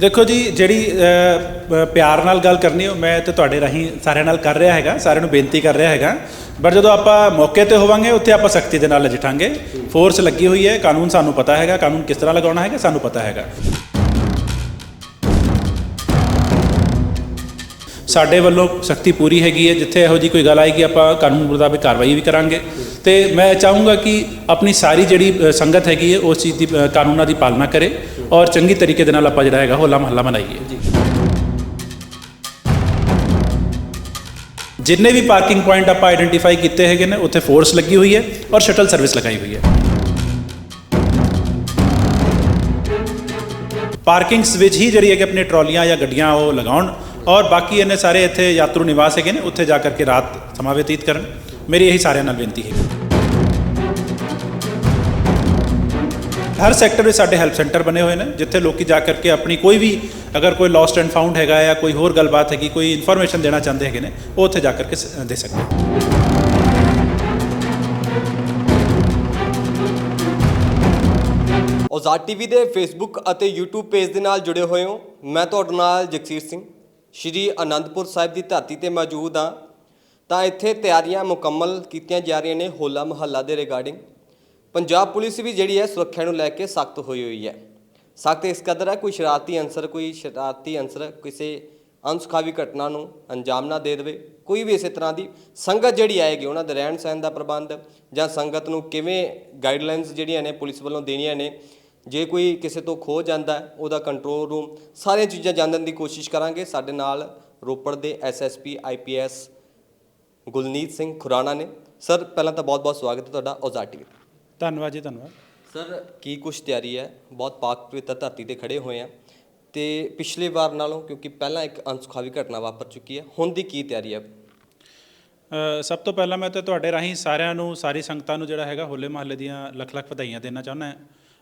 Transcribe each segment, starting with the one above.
ਦੇਖੋ ਜੀ, ਜਿਹੜੀ ਪਿਆਰ ਨਾਲ ਗੱਲ ਕਰਨੀ ਉਹ ਮੈਂ ਤੇ ਤੁਹਾਡੇ ਰਾਹੀਂ ਸਾਰਿਆਂ ਨਾਲ ਕਰ ਰਿਹਾ ਹੈਗਾ, ਸਾਰਿਆਂ ਨੂੰ ਬੇਨਤੀ ਕਰ ਰਿਹਾ ਹੈਗਾ। ਪਰ ਜਦੋਂ ਆਪਾਂ ਮੌਕੇ ਤੇ ਹੋਵਾਂਗੇ, ਉੱਥੇ ਆਪਾਂ ਸਖਤੀ ਦੇ ਨਾਲ ਨਜਿੱਠਾਂਗੇ। ਫੋਰਸ ਲੱਗੀ ਹੋਈ ਹੈ, ਕਾਨੂੰਨ ਸਾਨੂੰ ਪਤਾ ਹੈਗਾ, ਕਾਨੂੰਨ ਕਿਸ ਤਰ੍ਹਾਂ ਲਗਾਉਣਾ ਹੈਗਾ, ਸਾਨੂੰ ਪਤਾ ਹੈਗਾ। ਸਾਡੇ ਵੱਲੋਂ ਸਖਤੀ ਪੂਰੀ ਹੈਗੀ ਹੈ ਜਿੱਥੇ ਇਹੋ ਜੀ ਕੋਈ ਗੱਲ ਆਏਗੀ ਆਪਾਂ ਕਾਨੂੰਨ ਮੁਤਾਬਿਕ ਕਾਰਵਾਈ ਵੀ ਕਰਾਂਗੇ। ਤੇ ਮੈਂ ਚਾਹੂੰਗਾ ਕਿ ਆਪਣੀ ਸਾਰੀ ਜਿਹੜੀ ਸੰਗਤ ਹੈਗੀ ਹੈ ਉਸ ਚੀਜ਼ ਦੀ ਕਾਨੂੰਨਾਂ ਦੀ ਪਾਲਣਾ ਕਰੇ ਔਰ ਚੰਗੀ ਤਰੀਕੇ ਦੇ ਨਾਲ ਆਪਾਂ ਜਿਹੜਾ ਹੈਗਾ ਹੋਲਾ ਮਹੱਲਾ ਮਨਾਈਏ। ਜਿੰਨੇ ਵੀ ਪਾਰਕਿੰਗ ਪੁਆਇੰਟ ਆਪਾਂ ਆਇਡੈਂਟੀਫਾਈ ਕੀਤੇ ਹੈਗੇ ਨੇ ਉੱਥੇ ਫੋਰਸ ਲੱਗੀ ਹੋਈ ਹੈ ਔਰ ਸ਼ਟਲ ਸਰਵਿਸ ਲਗਾਈ ਹੋਈ ਹੈ। ਪਾਰਕਿੰਗਸ ਵਿੱਚ ਹੀ ਜਿਹੜੀ ਹੈ ਕਿ ਆਪਣੀ ਟਰਾਲੀਆਂ ਜਾਂ ਗੱਡੀਆਂ ਉਹ ਲਗਾਉਣ ਔਰ ਬਾਕੀ ਇਹਨੇ ਸਾਰੇ ਇੱਥੇ ਯਾਤਰੂ ਨਿਵਾਸ ਹੈਗੇ ਨੇ, ਉੱਥੇ ਜਾ ਕਰਕੇ ਰਾਤ ਸਮਾਂ ਬਤੀਤ ਕਰਨ। ਮੇਰੀ ਇਹੀ ਸਾਰਿਆਂ ਨਾਲ ਬੇਨਤੀ ਹੈ। ਹਰ ਸੈਕਟਰ ਵਿੱਚ ਸਾਡੇ ਹੈਲਪ ਸੈਂਟਰ ਬਣੇ ਹੋਏ ਨੇ, ਜਿੱਥੇ ਲੋਕੀ ਜਾ ਕਰਕੇ ਆਪਣੀ ਕੋਈ ਵੀ, ਅਗਰ ਕੋਈ ਲੋਸਟ ਐਂਡ ਫਾਊਂਡ ਹੈਗਾ ਜਾਂ ਕੋਈ ਹੋਰ ਗੱਲਬਾਤ ਹੈਗੀ, ਕੋਈ ਇਨਫੋਰਮੇਸ਼ਨ ਦੇਣਾ ਚਾਹੁੰਦੇ ਹੈਗੇ ਨੇ, ਉਹ ਉੱਥੇ ਜਾ ਕਰਕੇ ਦੇ ਸਕਦੇ ਨੇ। ਔਜ਼ਾਦ ਟੀਵੀ ਦੇ ਫੇਸਬੁੱਕ ਅਤੇ YouTube ਪੇਜ ਦੇ ਨਾਲ ਜੁੜੇ ਹੋਏ ਹੋ। ਮੈਂ ਤੁਹਾਡੇ ਨਾਲ ਜਗਸੀਰ ਸਿੰਘ। ਸ਼੍ਰੀ ਅਨੰਦਪੁਰ ਸਾਹਿਬ ਦੀ ਧਰਤੀ ਤੇ ਮੌਜੂਦ ਹਾਂ। ਤਾਂ ਇੱਥੇ ਤਿਆਰੀਆਂ ਮੁਕੰਮਲ ਕੀਤੀਆਂ ਜਾ ਰਹੀਆਂ ਨੇ ਹੋਲਾ ਮਹੱਲਾ ਦੇ ਰਿਗਾਰਡਿੰਗ ਪੰਜਾਬ ਪੁਲਿਸ ਵੀ ਜਿਹੜੀ ਹੈ ਸੁਰੱਖਿਆ ਨੂੰ ਲੈ ਕੇ ਸਖਤ ਹੋਈ ਹੋਈ ਹੈ। ਸਖਤ ਇਸ ਕਦਰ ਹੈ, ਕੋਈ ਸ਼ਰਾਰਤੀ ਅੰਸਰ ਕੋਈ ਸ਼ਰਾਰਤੀ ਅੰਸਰ ਕਿਸੇ ਅਨਸੁਖਾਵੀ ਘਟਨਾ ਨੂੰ ਅੰਜਾਮ ਨਾ ਦੇ ਦੇਵੇ। ਕੋਈ ਵੀ ਇਸੇ ਤਰ੍ਹਾਂ ਦੀ ਸੰਗਤ ਜਿਹੜੀ ਆਏਗੀ, ਉਹਨਾਂ ਦੇ ਰਹਿਣ ਸਹਿਣ ਦਾ ਪ੍ਰਬੰਧ ਜਾਂ ਸੰਗਤ ਨੂੰ ਕਿਵੇਂ ਗਾਈਡਲਾਈਨਸ ਜਿਹੜੀਆਂ ਨੇ ਪੁਲਿਸ ਵੱਲੋਂ ਦੇਣੀਆਂ ਨੇ ਜੇ ਕੋਈ ਕਿਸੇ ਤੋਂ ਖੋ ਜਾਂਦਾ ਉਹਦਾ ਕੰਟਰੋਲ ਰੂਮ ਸਾਰੀਆਂ ਚੀਜ਼ਾਂ ਜਾਣਨ ਦੀ ਕੋਸ਼ਿਸ਼ ਕਰਾਂਗੇ। ਸਾਡੇ ਨਾਲ ਰੋਪੜ ਦੇ ਐਸਐਸਪੀ ਆਈਪੀਐਸ ਗੁਲਨੀਤ ਸਿੰਘ ਖੁਰਾਣਾ ਨੇ। ਸਰ ਪਹਿਲਾਂ ਤਾਂ ਬਹੁਤ-ਬਹੁਤ ਸਵਾਗਤ ਹੈ ਤੁਹਾਡਾ ਟੀਵੀ ਧੰਨਵਾਦ ਜੀ ਧੰਨਵਾਦ। ਸਰ ਕੀ ਕੁਛ ਤਿਆਰੀ ਹੈ? ਬਹੁਤ ਪਾਕ ਪਵਿੱਤਰ ਧਰਤੀ ਤੇ ਖੜੇ ਹੋਏ ਆ ਤੇ ਪਿਛਲੇ ਵਾਰ ਨਾਲੋਂ ਕਿਉਂਕਿ ਪਹਿਲਾਂ ਇੱਕ ਅਨਸੁਖਾਵੀ ਘਟਨਾ ਵਾਪਰ ਚੁੱਕੀ ਹੈ ਹੁਣ ਦੀ ਕੀ ਤਿਆਰੀ ਹੈ? ਸਭ ਤੋਂ ਪਹਿਲਾਂ ਮੈਂ ਤਾਂ ਤੁਹਾਡੇ ਰਾਹੀਂ ਸਾਰਿਆਂ ਨੂੰ ਸਾਰੀ ਸੰਗਤਾਂ ਨੂੰ ਜਿਹੜਾ ਹੈਗਾ ਹੋਲੇ ਮਹੱਲੇ ਦੀਆਂ ਲੱਖ ਲੱਖ ਵਧਾਈਆਂ ਦੇਣਾ ਚਾਹੁੰਦਾ ਹਾਂ।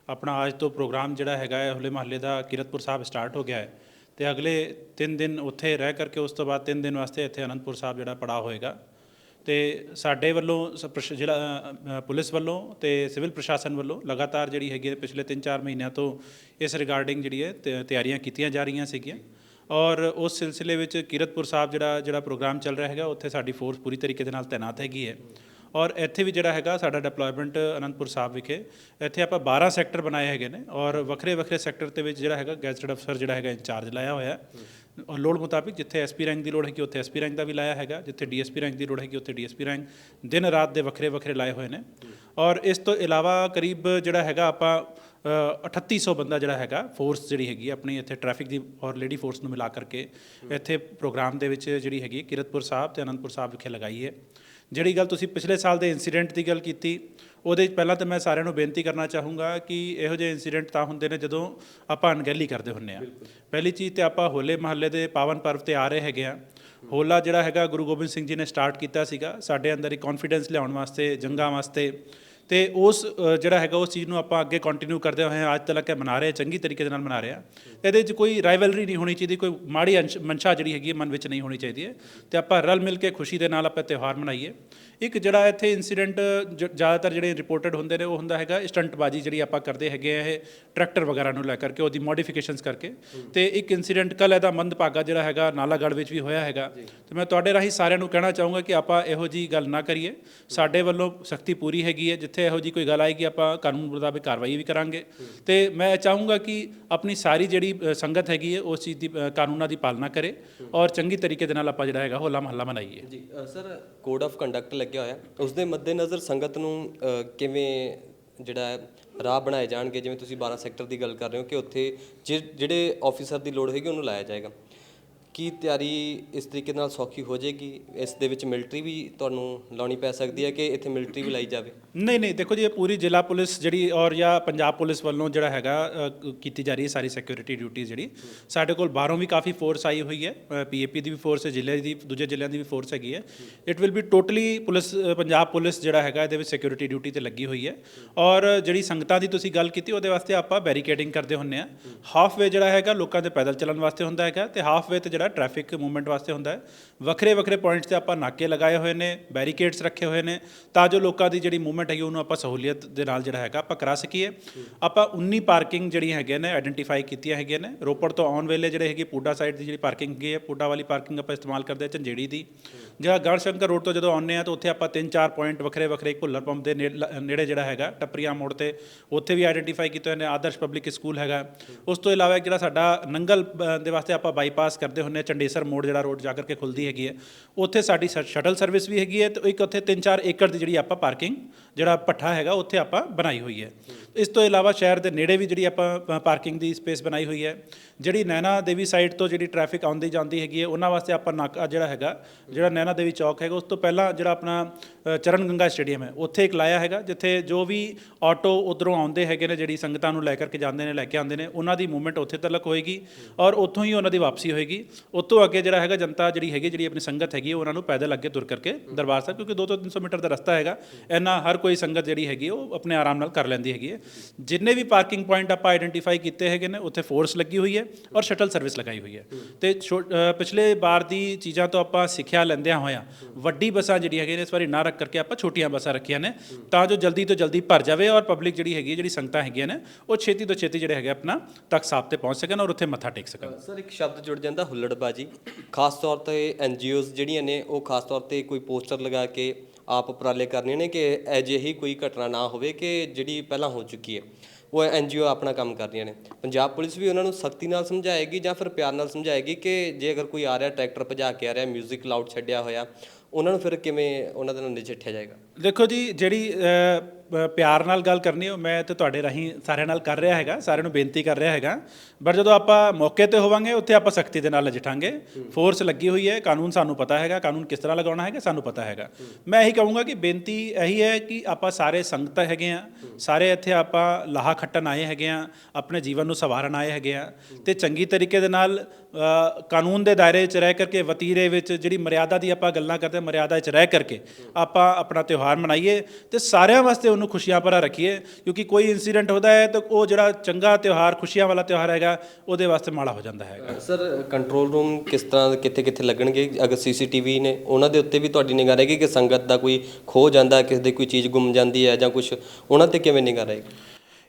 ਆਪਣਾ ਅੱਜ ਤੋਂ ਪ੍ਰੋਗਰਾਮ ਜਿਹੜਾ ਹੈਗਾ ਹੈ, ਹੁਲੇ ਮਹੱਲੇ ਦਾ ਕਿਰਤਪੁਰ ਸਾਹਿਬ ਸਟਾਰਟ ਹੋ ਗਿਆ ਹੈ। ਤੇ ਅਗਲੇ 3 ਦਿਨ ਉੱਥੇ ਰਹਿ ਕਰਕੇ ਉਸ ਤੋਂ ਬਾਅਦ 3 ਦਿਨ ਵਾਸਤੇ ਇੱਥੇ ਅਨੰਦਪੁਰ ਸਾਹਿਬ ਜਿਹੜਾ ਪੜਾ ਹੋਏਗਾ। ਤੇ ਸਾਡੇ ਵੱਲੋਂ ਸ- ਪ੍ਰਸ਼- ਪੁਲਿਸ ਵੱਲੋਂ ਤੇ ਸਿਵਲ ਪ੍ਰਸ਼ਾਸਨ ਵੱਲੋਂ ਲਗਾਤਾਰ ਜਿਹੜੀ ਹੈਗੀ ਹੈ, ਪਿਛਲੇ 3-4 ਮਹੀਨਿਆਂ ਤੋਂ ਇਸ ਰਿਗਾਰਡਿੰਗ ਜਿਹੜੀ ਹੈ ਤਿਆਰੀਆਂ ਕੀਤੀਆਂ ਜਾ ਰਹੀਆਂ ਸੀਗੀਆਂ। ਔਰ ਉਸ ਸਿਲਸਿਲੇ ਵਿੱਚ ਕੀਰਤਪੁਰ ਸਾਹਿਬ ਜਿਹੜਾ ਜਿਹੜਾ ਪ੍ਰੋਗਰਾਮ ਚੱਲ ਰਿਹਾ ਹੈਗਾ, ਉੱਥੇ ਸਾਡੀ ਫੋਰਸ ਪੂਰੀ ਤਰੀਕੇ ਦੇ ਨਾਲ ਤਾਇਨਾਤ ਹੈਗੀ ਹੈ। ਔਰ ਇੱਥੇ ਵੀ ਜਿਹੜਾ ਹੈਗਾ ਸਾਡਾ ਡਿਪਲੋਇਮੈਂਟ ਅਨੰਦਪੁਰ ਸਾਹਿਬ ਵਿਖੇ ਇੱਥੇ ਆਪਾਂ 12 ਸੈਕਟਰ ਬਣਾਏ ਹੈਗੇ ਨੇ ਔਰ ਵੱਖਰੇ ਵੱਖਰੇ ਸੈਕਟਰ ਦੇ ਵਿੱਚ ਜਿਹੜਾ ਹੈਗਾ ਗੈਜ਼ਟਡ ਅਫਸਰ ਜਿਹੜਾ ਹੈਗਾ ਇੰਚਾਰਜ ਲਾਇਆ ਹੋਇਆ ਔਰ ਲੋੜ ਮੁਤਾਬਿਕ ਜਿੱਥੇ ਐਸਪੀ ਰੈਂਕ ਦੀ ਲੋੜ ਹੈਗੀ ਉੱਥੇ ਐਸਪੀ ਰੈਂਕ ਦਾ ਵੀ ਲਾਇਆ ਹੈਗਾ ਜਿੱਥੇ ਡੀਐਸਪੀ ਰੈਂਕ ਦੀ ਲੋੜ ਹੈਗੀ ਉੱਥੇ ਡੀਐਸਪੀ ਰੈਂਕ ਦਿਨ ਰਾਤ ਦੇ ਵੱਖਰੇ ਵੱਖਰੇ ਲਾਏ ਹੋਏ ਨੇ। ਔਰ ਇਸ ਤੋਂ ਇਲਾਵਾ ਕਰੀਬ ਜਿਹੜਾ ਹੈਗਾ ਆਪਾਂ ਅ, 3800 ਬੰਦਾ ਜਿਹੜਾ ਹੈਗਾ ਫੋਰਸ ਜਿਹੜੀ ਹੈਗੀ ਆਪਣੀ ਇੱਥੇ ਟ੍ਰੈਫਿਕ ਦੀ ਔਰ ਲੇਡੀ ਫੋਰਸ ਨੂੰ ਮਿਲਾ ਕਰਕੇ ਇੱਥੇ ਪ੍ਰੋਗਰਾਮ ਦੇ ਵਿੱਚ ਜਿਹੜੀ ਹੈਗੀ ਕਿਰਤਪੁਰ ਸਾਹਿਬ ਤੇ ਅਨੰਦਪੁਰ ਸਾਹਿਬ ਵਿਖੇ ਲਗਾਈ ਹੈ। ਜਿਹੜੀ ਗੱਲ ਤੁਸੀਂ ਪਿਛਲੇ ਸਾਲ ਦੇ ਇਨਸੀਡੈਂਟ ਦੀ ਗੱਲ ਕੀਤੀ ਉਹਦੇ ਪਹਿਲਾਂ ਤਾਂ ਮੈਂ ਸਾਰਿਆਂ ਨੂੰ ਬੇਨਤੀ ਕਰਨਾ ਚਾਹੂੰਗਾ ਕਿ ਇਹੋ ਜਿਹੇ ਇਨਸੀਡੈਂਟ ਤਾਂ ਹੁੰਦੇ ਨੇ ਜਦੋਂ ਆਪਾਂ ਅਣਗਹਿਲੀ ਕਰਦੇ ਹੁੰਨੇ ਆ। ਪਹਿਲੀ ਚੀਜ਼ ਤੇ ਆਪਾਂ ਹੋਲੇ ਮਹੱਲੇ ਦੇ ਪਾਵਨ ਪਰਵ ਤੇ ਆ ਰਹੇ ਹੈਗੇ ਆ। ਹੋਲਾ ਜਿਹੜਾ ਹੈਗਾ ਗੁਰੂ ਗੋਬਿੰਦ ਸਿੰਘ ਜੀ ਨੇ ਸਟਾਰਟ ਕੀਤਾ ਸੀਗਾ ਸਾਡੇ ਅੰਦਰ ਇੱਕ ਕੌਨਫੀਡੈਂਸ ਲਿਆਉਣ ਵਾਸਤੇ ਜੰਗਾਂ ਵਾਸਤੇ। ਤੇ ਉਸ ਜਿਹੜਾ ਹੈਗਾ ਉਸ ਚੀਜ਼ ਨੂੰ ਆਪਾਂ ਅੱਗੇ ਕੰਟੀਨਿਊ ਕਰਦੇ ਹੋਏ ਅੱਜ ਤੱਕ ਇਹ ਮਨਾ ਰਹੇ ਚੰਗੀ ਤਰੀਕੇ ਦੇ ਨਾਲ ਮਨਾ ਰਹੇ ਆ। ਇਹਦੇ 'ਚ ਕੋਈ ਰਾਈਵਲਰੀ ਨਹੀਂ ਹੋਣੀ ਚਾਹੀਦੀ, ਕੋਈ ਮਾੜੀ ਅੰਸ਼- ਮਨਸ਼ਾ ਜਿਹੜੀ ਹੈਗੀ ਹੈ, ਮਨ ਵਿੱਚ ਨਹੀਂ ਹੋਣੀ ਚਾਹੀਦੀ ਹੈ। ਤੇ ਆਪਾਂ ਰਲ ਮਿਲ ਕੇ ਖੁਸ਼ੀ ਦੇ ਨਾਲ ਆਪਾਂ ਤਿਉਹਾਰ ਮਨਾਈਏ। ਇੱਕ ਜਿਹੜਾ ਇੱਥੇ ਇਨਸੀਡੈਂਟ ਜ਼ਿਆਦਾਤਰ ਜਿਹੜੇ ਰਿਪੋਰਟਡ ਹੁੰਦੇ ਨੇ ਉਹ ਹੁੰਦਾ ਹੈਗਾ ਸਟੰਟਬਾਜੀ ਜਿਹੜੀ ਆਪਾਂ ਕਰਦੇ ਹੈਗੇ ਆ ਇਹ ਟਰੈਕਟਰ ਵਗੈਰਾ ਨੂੰ ਲੈ ਕਰਕੇ ਉਹਦੀ ਮੋਡੀਫਿਕੇਸ਼ਨਸ ਕਰਕੇ। ਤੇ ਇੱਕ ਇਨਸੀਡੈਂਟ ਕੱਲ ਇਹਦਾ ਮੰਦਭਾਗਾ ਜਿਹੜਾ ਹੈਗਾ ਨਾਲਾਗੜ੍ਹ ਵਿੱਚ ਵੀ ਹੋਇਆ ਹੈਗਾ। ਤੇ ਮੈਂ ਤੁਹਾਡੇ ਰਾਹੀਂ ਸਾਰਿਆਂ ਨੂੰ ਕਹਿਣਾ ਚਾਹੂੰਗਾ ਕਿ ਆਪਾਂ ਇਹੋ ਜੀ ਗੱਲ ਨਾ ਕਰੀਏ। ਸਾਡੇ ਵੱਲੋਂ ਸਖਤੀ ਪੂਰੀ ਹੈਗੀ ਹੈ ਜਿੱਥੇ ਇਹੋ ਜੀ ਕੋਈ ਗੱਲ ਆਏਗੀ ਆਪਾਂ ਕਾਨੂੰਨ ਮੁਤਾਬਿਕ ਕਾਰਵਾਈ ਵੀ ਕਰਾਂਗੇ। ਤੇ ਮੈਂ ਚਾਹੂੰਗਾ ਕਿ ਆਪਣੀ ਸਾਰੀ ਜਿਹੜੀ ਸੰਗਤ ਹੈਗੀ ਹੈ ਉਸ ਚੀਜ਼ ਦੀ ਕਾਨੂੰਨਾਂ ਦੀ ਪਾਲਣਾ ਕਰੇ ਔਰ ਚੰਗੀ ਤਰੀਕੇ ਦੇ ਨਾਲ ਆਪਾਂ ਜਿਹੜਾ ਹੈਗਾ ਹੋਲਾ ਮਹੱਲਾ ਮਨਾਈਏ। ਜੀ ਸਰ ਕੋਡ ਆਫ ਕੰਡਕਟ ਲੱਗਿਆ ਹੋਇਆ। ਉਸ ਦੇ ਮੱਦੇਨਜ਼ਰ ਸੰਗਤ ਨੂੰ ਅ, ਕਿਵੇਂ ਜਿਹੜਾ ਰਾਹ ਬਣਾਏ ਜਾਣਗੇ? ਜਿਵੇਂ ਤੁਸੀਂ 12 ਸੈਕਟਰ ਦੀ ਗੱਲ ਕਰ ਰਹੇ ਹੋ ਕਿ ਉੱਥੇ ਜਿ- ਜਿਹੜੇ ਆਫੀਸਰ ਦੀ ਲੋੜ ਹੋਏਗੀ ਉਹਨੂੰ ਲਾਇਆ ਜਾਏਗਾ। ਕੀ ਤਿਆਰੀ ਇਸ ਤਰੀਕੇ ਨਾਲ ਸੌਖੀ ਹੋ ਜਾਏਗੀ? ਇਸ ਦੇ ਵਿੱਚ ਮਿਲਟਰੀ ਵੀ ਤੁਹਾਨੂੰ ਲਾਉਣੀ ਪੈ ਸਕਦੀ ਹੈ ਕਿ ਇੱਥੇ ਮਿਲਟਰੀ ਵੀ ਲਾਈ ਜਾਵੇ? ਨਹੀਂ ਨਹੀਂ ਦੇਖੋ ਜੀ ਇਹ ਪੂਰੀ ਜ਼ਿਲ੍ਹਾ ਪੁਲਿਸ ਜਿਹੜੀ ਔਰ ਜਾਂ ਪੰਜਾਬ ਪੁਲਿਸ ਵੱਲੋਂ ਜਿਹੜਾ ਹੈਗਾ ਅ, ਕੀਤੀ ਜਾ ਰਹੀ ਹੈ ਸਾਰੀ ਸਿਕਿਉਰਿਟੀ ਡਿਊਟੀ ਜਿਹੜੀ। ਸਾਡੇ ਕੋਲ ਬਾਹਰੋਂ ਵੀ ਕਾਫੀ ਫੋਰਸ ਆਈ ਹੋਈ ਹੈ ਪੀਏਪੀ ਦੀ ਵੀ ਫੋਰਸ ਹੈ ਜ਼ਿਲ੍ਹੇ ਦੀ ਦੂਜੇ ਜ਼ਿਲ੍ਹਿਆਂ ਦੀ ਵੀ ਫੋਰਸ ਹੈਗੀ ਹੈ। It will be totally police uh, Punjab police ਜਿਹੜਾ ਹੈਗਾ ਇਹਦੇ ਵਿੱਚ ਸਿਕਿਉਰਿਟੀ ਡਿਊਟੀ ਤੇ ਲੱਗੀ ਹੋਈ ਹੈ। ਔਰ ਜਿਹੜੀ ਸੰਗਤਾਂ ਦੀ ਤੁਸੀਂ ਗੱਲ ਕੀਤੀ ਉਹਦੇ ਵਾਸਤੇ ਆਪਾਂ ਬੈਰੀਕੇਡਿੰਗ ਕਰਦੇ ਹੁੰਨੇ ਆ ਹਾਫ ਵੇ ਜਿਹੜਾ ਹੈਗਾ ਲੋਕਾਂ ਦੇ ਪੈਦਲ ਚੱਲਣ ਵਾਸਤੇ ਹੁੰਦਾ ਹੈਗਾ ਤੇ ਹਾਫ ਵੇ ਤੇ ਜਿਹੜਾ ਜਿਹੜਾ ਟ੍ਰੈਫਿਕ ਮੂਵਮੈਂਟ ਵਾਸਤੇ ਹੁੰਦਾ ਹੈ, ਵੱਖਰੇ ਵੱਖਰੇ ਪੁਆਇੰਟਸ ਤੇ ਆਪਾਂ ਨਾਕੇ ਲਗਾਏ ਹੋਏ ਨੇ ਬੈਰੀਕੇਡਸ ਰੱਖੇ ਹੋਏ ਨੇ, ਤਾਂ ਜੋ ਲੋਕਾਂ ਦੀ ਜਿਹੜੀ ਮੂਵਮੈਂਟ ਹੈਗੀ ਉਹਨੂੰ ਆਪਾਂ ਸਹੂਲੀਅਤ ਦੇ ਨਾਲ ਜਿਹੜਾ ਹੈਗਾ ਆਪਾਂ ਕਰਾ ਸਕੀਏ। ਆਪਾਂ 19 ਪਾਰਕਿੰਗ ਜਿਹੜੀਆਂ ਹੈਗੀਆਂ ਨੇ ਆਇਡੈਂਟੀਫਾਈ ਕੀਤੀਆਂ ਹੈਗੀਆਂ ਨੇ, ਰੋਪੜ ਤੋਂ ਆਉਣ ਵੇਲੇ ਜਿਹੜੇ ਹੈਗੇ ਪੂਡਾ ਸਾਈਡ ਦੀ ਜਿਹੜੀ ਪਾਰਕਿੰਗ ਹੈਗੀ ਹੈ, ਪੂਡਾ ਵਾਲੀ ਪਾਰਕਿੰਗ ਆਪਾਂ ਇਸਤੇਮਾਲ ਕਰਦੇ ਹਾਂ ਝੰਜੇੜੀ ਦੀ। ਜਿਹੜਾ ਗੜਸ਼ੰਕਰ ਰੋਡ ਤੋਂ ਜਦੋਂ ਆਉਂਦੇ ਆ ਤਾਂ ਉੱਥੇ ਆਪਾਂ ਤਿੰਨ ਚਾਰ ਪੁਆਇੰਟ ਵੱਖਰੇ ਵੱਖਰੇ ਭੁੱਲਰ ਪੰਪ ਦੇ ਨੇੜ- ਨੇੜੇ ਜਿਹੜਾ ਹੈਗਾ, ਟੱਪਰੀਆਂ ਮੋੜ ਤੇ, ਉੱਥੇ ਵੀ ਆਇਡੈਂਟੀਫਾਈ ਕੀਤੇ ਹੋਏ ਨੇ, ਆਦਰਸ਼ ਪਬਲਿਕ ਸਕੂਲ ਹੈਗਾ। ਉਸ ਤੋਂ ਇਲਾਵਾ ਜਿਹੜਾ ਸਾਡਾ ਨੰਗਲ ਦੇ ਵਾਸਤੇ ਆਪਾਂ ਬਾਈਪਾਸ ਕਰਦੇ ਹੁੰਨੇ ਚੰਡੇਸਰ ਮੋੜ ਜਿਹੜਾ ਰੋਡ ਜਾ ਕਰਕੇ ਖੁੱਲਦੀ ਹੈਗੀ ਹੈ, ਉੱਥੇ ਸਾਡੀ ਸ਼- ਸ਼ਟਲ ਸਰਵਿਸ ਵੀ ਹੈਗੀ ਹੈ ਤੇ ਇੱਕ ਉੱਥੇ 3-4 ਏਕੜ ਦੀ ਜਿਹੜੀ ਆਪਾਂ ਪਾਰਕਿੰਗ ਜਿਹੜਾ ਪੱਠਾ ਹੈਗਾ ਉੱਥੇ ਆਪਾਂ ਬਣਾਈ ਹੋਈ ਹੈ। ਇਸ ਤੋਂ ਇਲਾਵਾ ਸ਼ਹਿਰ ਦੇ ਨੇੜੇ ਵੀ ਜਿਹੜੀ ਆਪਾਂ ਪਾਰਕਿੰਗ ਦੀ ਸਪੇਸ ਬਣਾਈ ਹੋਈ ਹੈ। ਜਿਹੜੀ ਨੈਣਾ ਦੇਵੀ ਸਾਈਡ ਤੋਂ ਜਿਹੜੀ ਟ੍ਰੈਫਿਕ ਆਉਂਦੀ ਜਾਂਦੀ ਹੈਗੀ ਹੈ ਉਹਨਾਂ ਵਾਸਤੇ ਆਪਾਂ ਨਾਕਾ ਜਿਹੜਾ ਹੈਗਾ ਜਿਹੜਾ ਨੈਣਾ ਦੇਵੀ ਚੌਕ ਹੈਗਾ ਉਸ ਤੋਂ ਪਹਿਲਾਂ ਜਿਹੜਾ ਆਪਣਾ ਚਰਨ ਗੰਗਾ ਸਟੇਡੀਅਮ ਹੈ ਉੱਥੇ ਇੱਕ ਲਾਇਆ ਹੈਗਾ ਜਿੱਥੇ ਜੋ ਵੀ ਆਟੋ ਉਧਰੋਂ ਆਉਂਦੇ ਹੈਗੇ ਨੇ ਜਿਹੜੀ ਸੰਗਤਾਂ ਨੂੰ ਲੈ ਕਰਕੇ ਜਾਂਦੇ ਨੇ ਲੈ ਕੇ ਆਉਂਦੇ ਨੇ ਉਹਨਾਂ ਦੀ ਮੂਵਮੈਂਟ ਉੱਥੇ ਤੱਕ ਹੋਏਗੀ ਔਰ ਉੱਥੋਂ ਹੀ ਉਹਨਾਂ ਦੀ ਵਾਪਸੀ ਹੋਏਗੀ। ਉੱਥੋਂ ਅੱਗੇ ਜਿਹੜਾ ਹੈਗਾ ਜਨਤਾ ਜਿਹੜੀ ਹੈਗੀ ਜਿਹੜੀ ਆਪਣੀ ਸੰਗਤ ਹੈਗੀ ਹੈ, ਉਹਨਾਂ ਨੂੰ ਪੈਦਲ ਅੱਗੇ ਤੁਰ ਕਰਕੇ ਦਰਬਾਰ ਸਾਹਿਬ ਕਿਉਂਕਿ 2 ਤੋਂ 300 ਮੀਟਰ ਦਾ ਰਸਤਾ ਹੈਗਾ ਇੰਨਾ ਹਰ ਕੋਈ ਸੰਗਤ ਜਿਹੜੀ ਹੈਗੀ ਉਹ ਆਪਣੇ ਆਰਾਮ ਨਾਲ ਕਰ ਲੈਂਦੀ ਹੈਗੀ ਹੈ ਜਿੰਨੇ ਵੀ ਪਾਰਕਿੰਗ ਪੁਆਇੰਟ ਆਪਾਂ ਆਈਡੈਂਟੀਫਾਈ ਕੀਤੇ ਹੈਗੇ ਨੇ ਉੱਥੇ ਫੋਰਸ ਲੱਗੀ ਹੋਈ ਹੈ ਔਰ ਸ਼ਟਲ ਸਰਵਿਸ ਲਗਾਈ ਹੋਈ ਹੈ। ਤੇ ਛੋ- ਪਿਛਲੇ ਵਾਰ ਦੀ ਚੀਜ਼ਾਂ ਤੋਂ ਆਪਾਂ ਸਿੱਖਿਆ ਲੈਂਦਿਆਂ ਹੋਇਆਂ ਵੱਡੀ ਬੱਸਾਂ ਜਿਹੜੀਆਂ ਹੈਗੀਆਂ ਨੇ ਇਸ ਵਾਰੀ ਨਾ ਰੱਖ ਕਰਕੇ ਆਪਾਂ ਛੋਟੀਆਂ ਬੱਸਾਂ ਰੱਖੀਆਂ ਨੇ ਤਾਂ ਜੋ ਜਲਦੀ ਤੋਂ ਜਲਦੀ ਭਰ ਜਾਵੇ ਔਰ ਪਬਲਿਕ ਜਿਹੜੀ ਹੈਗੀ ਹੈ, ਜਿਹੜੀ ਸੰਗਤਾਂ ਹੈਗੀਆਂ ਨੇ ਉਹ ਛੇਤੀ ਤੋਂ ਛੇਤੀ ਜਿਹੜੇ ਹੈਗੇ ਆਪਣਾ ਤਖਤ ਸਾਹਿਬ ਤੇ ਪਹੁੰਚ ਸਕਣ ਔਰ ਉੱਥੇ ਮੱਥਾ ਟੇਕ ਸਕਣ। ਸਰ ਇੱਕ ਸ਼ਬਦ ਜੁੜ ਜਾਂਦਾ ਹੁੱਲੜਬਾਜੀ। ਖਾਸ ਤੌਰ ਤੇ ਐਨਜੀਓਜ਼ ਜਿਹੜੀਆਂ ਨੇ ਉਹ ਖਾਸ ਤੌਰ ਤੇ ਕੋਈ ਪੋਸਟਰ ਲਗਾ ਕੇ ਆਪ ਉਪਰਾਲੇ ਕਰਨੇ ਨੇ ਕਿ ਅਜਿਹੀ ਕੋਈ ਘਟਨਾ ਨਾ ਹੋਵੇ ਕਿ ਜਿਹੜੀ ਪਹਿਲਾਂ ਹੋ ਚੁੱਕੀ ਹੈ। ਉਹ ਐਨਜੀਓ ਆਪਣਾ ਕੰਮ ਕਰ ਰਹੀਆਂ ਨੇ। ਪੰਜਾਬ ਪੁਲਿਸ ਵੀ ਉਹਨਾਂ ਨੂੰ ਸਖਤੀ ਨਾਲ ਸਮਝਾਏਗੀ ਜਾਂ ਫਿਰ ਪਿਆਰ ਨਾਲ ਸਮਝਾਏਗੀ ਕਿ ਜੇ ਅਗਰ ਕੋਈ ਆ ਰਿਹਾ, ਟਰੈਕਟਰ ਭਜਾ ਕੇ ਆ ਰਿਹਾ 뮤직 ਲਾਊਡ ਛੱਡਿਆ ਹੋਇਆ, ਉਹਨਾਂ ਨੂੰ ਫਿਰ ਕਿਵੇਂ ਉਹਨਾਂ ਦੇ ਨਾਲ ਨਜਿੱਠਿਆ ਜਾਏਗਾ? ਦੇਖੋ ਜੀ, ਜਿਹੜੀ ਪਿਆਰ ਨਾਲ ਗੱਲ ਕਰਨੀ ਹੈ ਮੈਂ ਤੇ ਤੁਹਾਡੇ ਰਾਹੀਂ ਸਾਰਿਆਂ ਨਾਲ ਕਰ ਰਿਹਾ ਹੈਗਾ ਸਾਰਿਆਂ ਨੂੰ ਬੇਨਤੀ ਕਰ ਰਿਹਾ ਹੈਗਾ। ਪਰ ਜਦੋਂ ਆਪਾਂ ਮੌਕੇ ਤੇ ਹੋਵਾਂਗੇ ਉੱਥੇ ਆਪਾਂ ਸਖਤੀ ਦੇ ਨਾਲ ਨਜਿੱਠਾਂਗੇ। ਫੋਰਸ ਲੱਗੀ ਹੋਈ ਹੈ ਕਾਨੂੰਨ ਸਾਨੂੰ ਪਤਾ ਹੈਗਾ ਕਾਨੂੰਨ ਕਿਸ ਤਰ੍ਹਾਂ ਲਗਾਉਣਾ ਹੈਗਾ ਸਾਨੂੰ ਪਤਾ ਹੈਗਾ। ਮੈਂ ਇਹੀ ਕਹੂੰਗਾ ਕਿ ਬੇਨਤੀ ਇਹੀ ਹੈ ਕਿ ਆਪਾਂ ਸਾਰੇ ਸੰਗਤ ਹੈਗੇ ਆ ਸਾਰੇ ਇੱਥੇ ਆਪਾਂ ਲਾਹਾ ਖੱਟਣ ਆਏ ਹੈਗੇ ਆ ਆਪਣੇ ਜੀਵਨ ਨੂੰ ਸਵਾਰਨ ਆਏ ਹੈਗੇ ਆ। ਤੇ ਚੰਗੀ ਤਰੀਕੇ ਦੇ ਨਾਲ ਕਾਨੂੰਨ ਦੇ ਦਾਇਰੇ 'ਚ ਰਹਿ ਕਰਕੇ ਵਤੀਰੇ ਵਿੱਚ ਜਿਹੜੀ ਮਰਿਆਦਾ ਦੀ ਆਪਾਂ ਗੱਲਾਂ ਕਰਦੇ ਹਾਂ, ਮਰਿਆਦਾ 'ਚ ਰਹਿ ਕਰਕੇ ਆਪਾਂ ਆਪਣਾ ਤਿਉਹਾਰ ਮਨਾਈਏ। ਤੇ ਸਾਰਿਆਂ ਵਾਸਤੇ ਉਹਨੂੰ ਖੁਸ਼ੀਆਂ ਭਰਾ ਰੱਖੀਏ, ਕਿਉਂਕਿ ਕੋਈ ਇਨਸੀਡੈਂਟ ਹੁੰਦਾ ਹੈ ਤਾਂ ਉਹ ਜਿਹੜਾ ਚੰਗਾ ਤਿਉਹਾਰ, ਖੁਸ਼ੀਆਂ ਵਾਲਾ ਤਿਉਹਾਰ ਹੈਗਾ, ਉਹਦੇ ਵਾਸਤੇ ਮਾੜਾ ਹੋ ਜਾਂਦਾ ਹੈਗਾ। ਸਰ ਕੰਟਰੋਲ ਰੂਮ ਕਿਸ ਤਰ੍ਹਾਂ ਕਿੱਥੇ ਕਿੱਥੇ ਲੱਗਣਗੇ? ਅਗਰ ਸੀਸੀਟੀਵੀ ਨੇ, ਉਹਨਾਂ ਦੇ ਉੱਤੇ ਵੀ ਤੁਹਾਡੀ ਨਿਗਾਹ ਰਹੇਗੀ ਕਿ ਸੰਗਤ ਦਾ ਕੋਈ ਖੋ ਜਾਂਦਾ, ਕਿਸੇ ਦੀ ਕੋਈ ਚੀਜ਼ ਗੁੰਮ ਜਾਂਦੀ ਹੈ ਜਾਂ ਕੁਝ ਉਹਨਾਂ ਤੇ ਕਿਵੇਂ ਨਿਗਾਹ ਰਹੇਗੀ?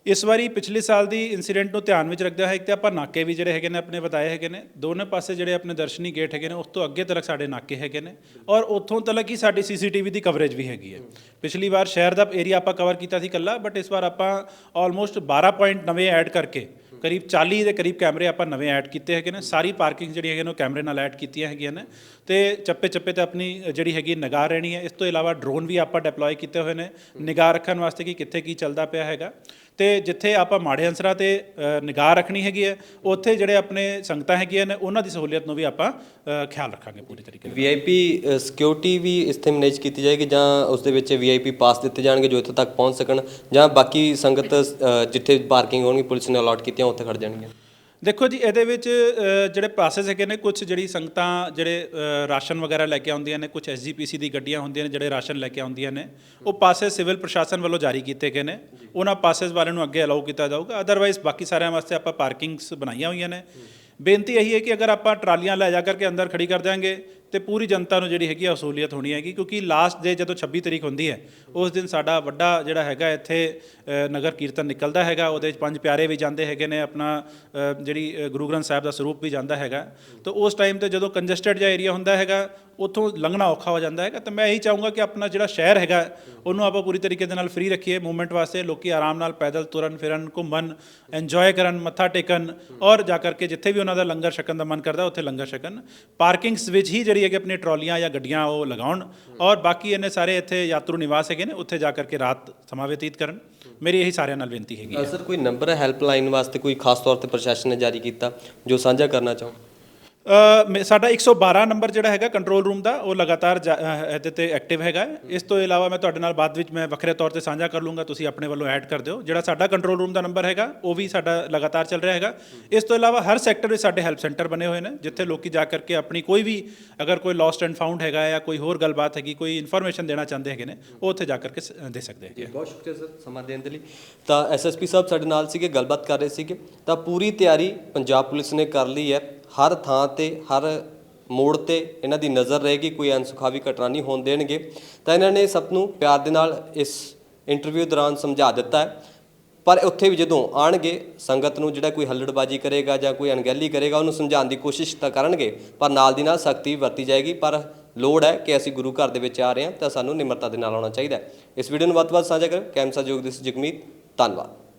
ਇਸ ਵਾਰੀ ਪਿਛਲੇ ਸਾਲ ਦੀ ਇਨਸੀਡੈਂਟ ਨੂੰ ਧਿਆਨ ਵਿੱਚ ਰੱਖਦੇ ਹੋਏ ਇੱਕ ਤੇ ਆਪਾਂ ਨਾਕੇ ਵੀ ਜਿਹੜੇ ਹੈਗੇ ਨੇ, ਆਪਣੇ ਬਤਾਏ ਹੈਗੇ ਨੇ। ਦੋਨੇ ਪਾਸੇ ਜਿਹੜੇ ਆਪਣੇ ਦਰਸ਼ਨੀ ਗੇਟ ਹੈਗੇ ਨੇ, ਉਸ ਤੋਂ ਅੱਗੇ ਤੱਕ ਸਾਡੇ ਨਾਕੇ ਹੈਗੇ ਨੇ ਔਰ ਉੱਥੋਂ ਤੱਕ ਹੀ ਸਾਡੀ ਸੀਸੀਟੀਵੀ ਦੀ ਕਵਰੇਜ ਵੀ ਹੈਗੀ ਹੈ। ਪਿਛਲੀ ਵਾਰ ਸ਼ਹਿਰ ਦਾ ਏਰੀਆ ਆਪਾਂ ਕਵਰ ਕੀਤਾ ਸੀ ਕੱਲਾ ਬਟ ਇਸ ਵਾਰ ਆਪਾਂ ਆਲਮੋਸਟ 12 ਪੁਆਇੰਟ ਨਵੇਂ ਐਡ ਕਰਕੇ, ਕਰੀਬ 40 ਦੇ ਕਰੀਬ ਕੈਮਰੇ ਆਪਾਂ ਨਵੇਂ ਐਡ ਕੀਤੇ ਹੈਗੇ ਨੇ। ਸਾਰੀ ਪਾਰਕਿੰਗ ਜਿਹੜੀ ਹੈਗੇ ਨੇ, ਉਹ ਕੈਮਰੇ ਨਾਲ ਐਡ ਕੀਤੀਆਂ ਹੈਗੀਆਂ ਨੇ। ਤੇ ਚੱਪੇ ਚੱਪੇ ਤੇ ਆਪਣੀ ਜਿਹੜੀ ਹੈਗੀ ਨਿਗਾਹ ਰਹਿਣੀ ਹੈ। ਇਸ ਤੋਂ ਇਲਾਵਾ ਡਰੋਨ ਵੀ ਆਪਾਂ ਡਿਪਲੋਏ ਕੀਤੇ ਹੋਏ ਨੇ। ਨਿਗਾਹ ਰੱਖਣ ਵਾਸਤੇ ਕਿ ਕਿੱਥੇ ਕੀ ਚੱਲਦਾ ਪਿਆ ਹੈਗਾ। ਤੇ ਜਿੱਥੇ ਆਪਾਂ ਮਾੜੇ ਅੰਸਰਾਂ ਤੇ ਨਿਗਾਹ ਰੱਖਣੀ ਹੈਗੀ ਹੈ, ਉੱਥੇ ਜਿਹੜੇ ਆਪਣੇ ਸੰਗਤਾਂ ਹੈਗੀਆਂ ਨੇ, ਉਹਨਾਂ ਦੀ ਸਹੂਲੀਅਤ ਨੂੰ ਵੀ ਆਪਾਂ ਖਿਆਲ ਰੱਖਾਂਗੇ ਪੂਰੀ ਤਰੀਕੇ ਨਾਲ। ਵੀਆਈਪੀ ਸਿਕਿਉਰਿਟੀ ਵੀ ਇੱਥੇ ਮੈਨੇਜ ਕੀਤੀ ਜਾਏਗੀ ਜਾਂ ਉਸ ਦੇ ਵਿੱਚ ਵੀਆਈਪੀ ਪਾਸ ਦਿੱਤੇ ਜਾਣਗੇ ਜੋ ਇੱਥੋਂ ਤੱਕ ਪਹੁੰਚ ਸਕਣ ਜਾਂ ਬਾਕੀ ਸੰਗਤ ਜਿੱਥੇ ਪਾਰਕਿੰਗ ਹੋਣਗੀ, ਪੁਲਿਸ ਨੇ ਅਲਾਟ ਕੀਤੀਆਂ, ਉੱਥੇ ਖੜ ਜਾਣਗੀਆਂ। ਦੇਖੋ ਜੀ, ਇਹਦੇ ਵਿੱਚ ਜਿਹੜੇ ਪਾਸਸ ਹੈਗੇ ਨੇ ਕੁਝ ਜਿਹੜੀ ਸੰਗਤਾਂ, ਜਿਹੜੇ ਰਾਸ਼ਨ ਵਗੈਰਾ ਲੈ ਕੇ ਆਉਂਦੀਆਂ ਨੇ ਕੁਝ ਐਸਜੀਪੀਸੀ ਦੀ ਗੱਡੀਆਂ ਹੁੰਦੀਆਂ ਨੇ, ਜਿਹੜੇ ਰਾਸ਼ਨ ਲੈ ਕੇ ਆਉਂਦੀਆਂ ਨੇ, ਉਹ ਪਾਸਸ ਸਿਵਲ ਪ੍ਰਸ਼ਾਸਨ ਵੱਲੋਂ ਜਾਰੀ ਕੀਤੇ ਗਏ ਨੇ। ਉਹਨਾਂ ਪਾਸਸ ਵਾਲਿਆਂ ਨੂੰ ਅੱਗੇ ਅਲਾਉ ਕੀਤਾ ਜਾਊਗਾ। ਅਦਰਵਾਈਜ਼ ਬਾਕੀ ਸਾਰਿਆਂ ਵਾਸਤੇ ਆਪਾਂ ਪਾਰਕਿੰਗਸ ਬਣਾਈਆਂ ਹੋਈਆਂ ਨੇ। ਬੇਨਤੀ ਇਹੀ ਹੈ ਕਿ ਅਗਰ ਆਪਾਂ ਟਰਾਲੀਆਂ ਲੈ ਜਾ ਕਰਕੇ ਅੰਦਰ ਖੜੀ ਕਰ ਦਿਆਂਗੇ ਤੇ ਪੂਰੀ ਜਨਤਾ ਨੂੰ ਜਿਹੜੀ ਹੈਗੀ ਆ ਅਸੂਲੀਅਤ ਹੋਣੀ ਹੈਗੀ, ਕਿਉਂਕਿ ਲਾਸਟ ਡੇ ਜਦੋਂ 26 ਤਰੀਕ ਹੁੰਦੀ ਹੈ, ਉਸ ਦਿਨ ਸਾਡਾ ਵੱਡਾ ਜਿਹੜਾ ਹੈਗਾ ਇੱਥੇ ਨਗਰ ਕੀਰਤਨ ਨਿਕਲਦਾ ਹੈਗਾ, ਉਹਦੇ ਵਿੱਚ ਪੰਜ ਪਿਆਰੇ ਵੀ ਜਾਂਦੇ ਹੈਗੇ ਨੇ, ਆਪਣਾ ਜਿਹੜੀ ਗੁਰੂ ਗ੍ਰੰਥ ਸਾਹਿਬ ਦਾ ਸਰੂਪ ਵੀ ਜਾਂਦਾ ਹੈਗਾ। ਤਾਂ ਉਸ ਟਾਈਮ ਤੇ ਜਦੋਂ ਕੰਜਸਟਡ ਜਿਹਾ ਏਰੀਆ ਹੁੰਦਾ ਹੈਗਾ ਉੱਥੋਂ ਲੰਘਣਾ ਔਖਾ ਹੋ ਜਾਂਦਾ ਹੈਗਾ। ਤਾਂ ਮੈਂ ਇਹੀ ਚਾਹੂੰਗਾ ਕਿ ਆਪਣਾ ਜਿਹੜਾ ਸ਼ਹਿਰ ਹੈਗਾ, ਉਹਨੂੰ ਆਪਾਂ ਪੂਰੀ ਤਰੀਕੇ ਦੇ ਨਾਲ ਫ੍ਰੀ ਰੱਖੀਏ ਮੂਵਮੈਂਟ ਵਾਸਤੇ, ਲੋਕੀ ਆਰਾਮ ਨਾਲ ਪੈਦਲ ਤੁਰਨ ਫਿਰਨ, ਘੁੰਮਣ ਇੰਜੋਏ ਕਰਨ, ਮੱਥਾ ਟੇਕਣ ਔਰ ਜਾ ਕਰਕੇ ਜਿੱਥੇ ਵੀ ਉਹਨਾਂ ਦਾ ਲੰਗਰ ਛਕਣ ਦਾ ਮਨ ਕਰਦਾ, ਉੱਥੇ ਲੰਗਰ ਛਕਣ। ਪਾਰਕਿੰਗਸ ਵਿੱਚ ਹੀ ਜਿਹੜੀ ਹੈਗੀ ਆਪਣੀ ਟਰਾਲੀਆਂ ਜਾਂ ਗੱਡੀਆਂ ਉਹ ਲਗਾਉਣ ਔਰ ਬਾਕੀ ਇਹਨੇ ਸਾਰੇ ਇੱਥੇ ਯਾਤਰੂ ਨਿਵਾਸ ਹੈਗੇ ਨੇ, ਉੱਥੇ ਜਾ ਕਰਕੇ ਰਾਤ ਸਮਾਂ ਬਤੀਤ ਕਰਨ। ਮੇਰੀ ਇਹੀ ਸਾਰਿਆਂ ਨਾਲ ਬੇਨਤੀ ਹੈਗੀ ਸਰ, ਕੋਈ ਨੰਬਰ ਹੈ ਹੈਲਪਲਾਈਨ ਵਾਸਤੇ ਕੋਈ ਖਾਸ ਤੌਰ ਤੇ ਪ੍ਰਸ਼ਾਸਨ ਨੇ ਜਾਰੀ ਕੀਤਾ ਜੋ ਸਾਂਝਾ ਕਰਨਾ ਚਾਹੋ? ਸਾਡਾ 112 ਨੰਬਰ ਜਿਹੜਾ ਹੈਗਾ ਕੰਟਰੋਲ ਰੂਮ ਦਾ, ਉਹ ਲਗਾਤਾਰ ਜਾ- ਇਹਦੇ ਤੇ ਐਕਟਿਵ ਹੈਗਾ ਇਸ ਤੋਂ ਇਲਾਵਾ ਮੈਂ ਤੁਹਾਡੇ ਨਾਲ ਬਾਅਦ ਵਿੱਚ ਮੈਂ ਵੱਖਰੇ ਤੌਰ ਤੇ ਸਾਂਝਾ ਕਰ ਲੂੰਗਾ, ਤੁਸੀਂ ਆਪਣੇ ਵੱਲੋਂ ਐਡ ਕਰ ਦਿਓ। ਜਿਹੜਾ ਸਾਡਾ ਕੰਟਰੋਲ ਰੂਮ ਦਾ ਨੰਬਰ ਹੈਗਾ, ਉਹ ਵੀ ਸਾਡਾ ਲਗਾਤਾਰ ਚੱਲ ਰਿਹਾ ਹੈਗਾ। ਇਸ ਤੋਂ ਇਲਾਵਾ ਹਰ ਸੈਕਟਰ ਵਿੱਚ ਸਾਡੇ ਹੈਲਪ ਸੈਂਟਰ ਬਣੇ ਹੋਏ ਨੇ, ਜਿੱਥੇ ਲੋਕੀ ਜਾ ਕਰਕੇ ਆਪਣੀ ਕੋਈ ਵੀ, ਅਗਰ ਕੋਈ ਲੋਸਟ ਐਂਡ ਫਾਊਂਡ ਹੈਗਾ ਜਾਂ ਕੋਈ ਹੋਰ ਗੱਲਬਾਤ ਹੈਗੀ, ਕੋਈ ਇਨਫੋਰਮੇਸ਼ਨ ਦੇਣਾ ਚਾਹੁੰਦੇ ਹੈਗੇ ਨੇ, ਉਹ ਉੱਥੇ ਜਾ ਕਰਕੇ ਦੇ ਸਕਦੇ ਹੈਗੇ ਆ। ਬਹੁਤ ਸ਼ੁਕਰੀਆ ਸਰ ਸਮਾਂ ਦੇਣ ਦੇ ਲਈ। ਤਾਂ ਐਸਐਸਪੀ ਸਾਹਿਬ ਸਾਡੇ ਨਾਲ ਸੀਗੇ, ਗੱਲਬਾਤ ਕਰ ਰਹੇ ਸੀਗੇ। ਤਾਂ ਪੂਰੀ ਤਿਆਰੀ ਪੰਜਾਬ ਪੁਲਿਸ ਨੇ ਕਰ ਲਈ ਹੈ। ਹਰ ਥਾਂ ਤੇ, ਹਰ ਮੋੜ ਤੇ ਇਹਨਾਂ ਦੀ ਨਜ਼ਰ ਰਹੇਗੀ, ਕੋਈ ਅਨਸੁਖਾਵੀ ਘਟਨਾ ਨਹੀਂ ਹੋਣ ਦੇਣਗੇ। ਤਾਂ ਇਹਨਾਂ ਨੇ ਸਭ ਨੂੰ ਪਿਆਰ ਦੇ ਨਾਲ ਇਸ ਇੰਟਰਵਿਊ ਦੌਰਾਨ ਸਮਝਾ ਦਿੱਤਾ ਹੈ। ਪਰ ਉੱਥੇ ਵੀ ਜਦੋਂ ਆਣਗੇ ਸੰਗਤ ਨੂੰ ਜਿਹੜਾ ਕੋਈ ਹੱਲੜਬਾਜੀ ਕਰੇਗਾ ਜਾਂ ਕੋਈ ਅਣਗਹਿਲੀ ਕਰੇਗਾ, ਉਹਨੂੰ ਸਮਝਾਉਣ ਦੀ ਕੋਸ਼ਿਸ਼ ਤਾਂ ਕਰਨਗੇ, ਪਰ ਨਾਲ ਦੀ ਨਾਲ ਸਖਤੀ ਵਰਤੀ ਜਾਏਗੀ। ਪਰ ਲੋੜ ਹੈ ਕਿ ਅਸੀਂ ਗੁਰੂ ਘਰ ਦੇ ਵਿੱਚ ਆ ਰਹੇ ਹਾਂ ਤਾਂ ਸਾਨੂੰ ਨਿਮਰਤਾ ਦੇ ਨਾਲ ਆਉਣਾ ਚਾਹੀਦਾ ਇਸ ਵੀਡੀਓ ਨੂੰ ਵੱਧ ਤੋਂ ਵੱਧ ਸਾਂਝਾ ਕਰੋ। ਕੈਮਸਾ ਜੋਗ ਦਿਸ ਜਗਮੀਤ। ਧੰਨਵਾਦ।